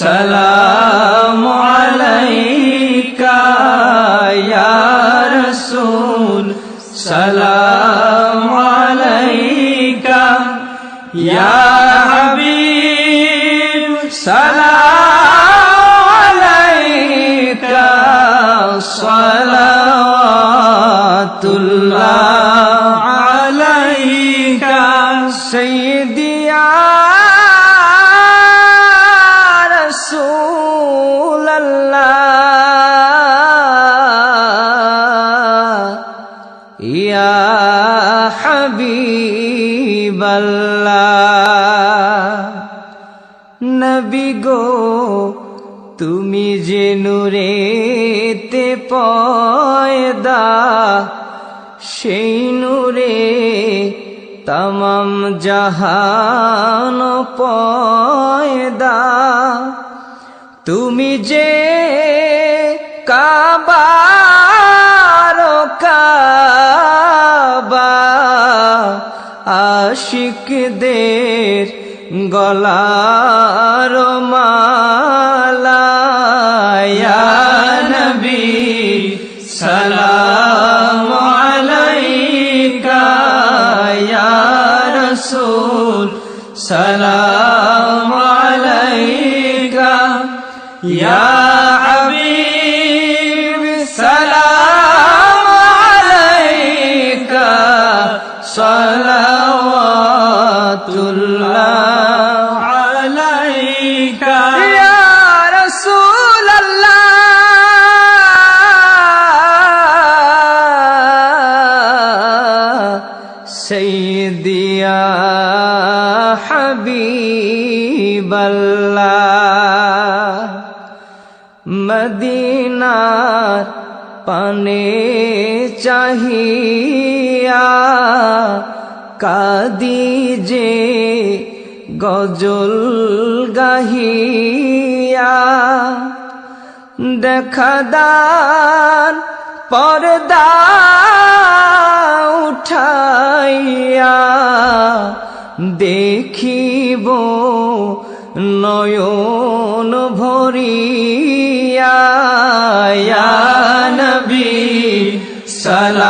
সালাম আলাইকা ইয়া রাসূল সালাম আলাইকা ইয়া নবী গো, তুমি যে নূরেতে পয়দা, সেই নূরে তমাম জাহান পয়দা। তুমি যে কাবার কাবা আশিকদের গলার মালা ইয়া নবী সালাম আলাইকা ইয়া রাসূল সালাম আলাইকা ইয়া اللہ علیہ یا رسول اللہ۔ سیدیا حبیب مدینہ پانے چاہیے۔ কাদি যে গজল গাহিয়া দেখাদান পর্দা উঠাইয়া দেখিব নয়ন ভরিয়া। নবী সালাম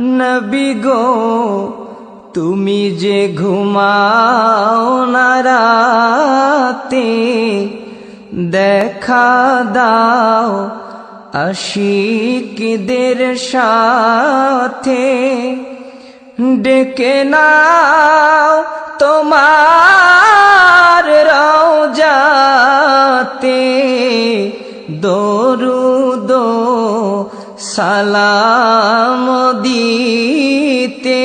নবী গো, তুমি যে ঘুমাও না রাতে, দেখা দাও আশিকদের সাথে। ডেকে নাও তোমার রওজাতে, দরুদ সালাম দিতে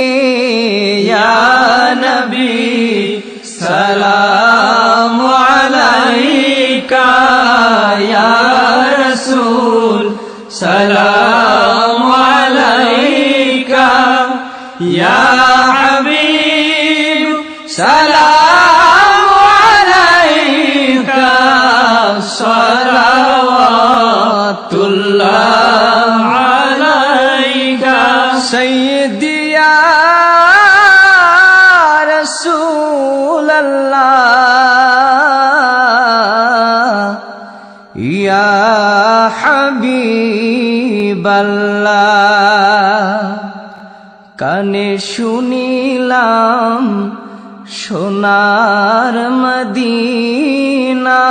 নবী সালাম হাবিবাল্লাহ কানে শুনিলাম সোনার মদিনা।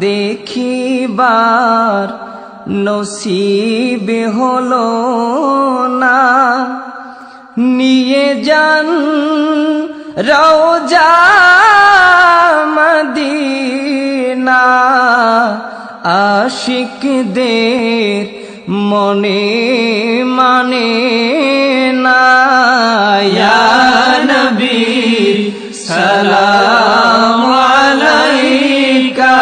দেখিবার নসিব হলো না। নিয়ে যান রওজা। আশিকদের মনে মানে নবী সালাম আলাইকা।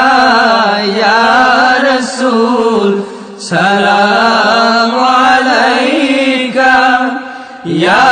ইয়া রাসূল সালাম আলাইকা। ইয়া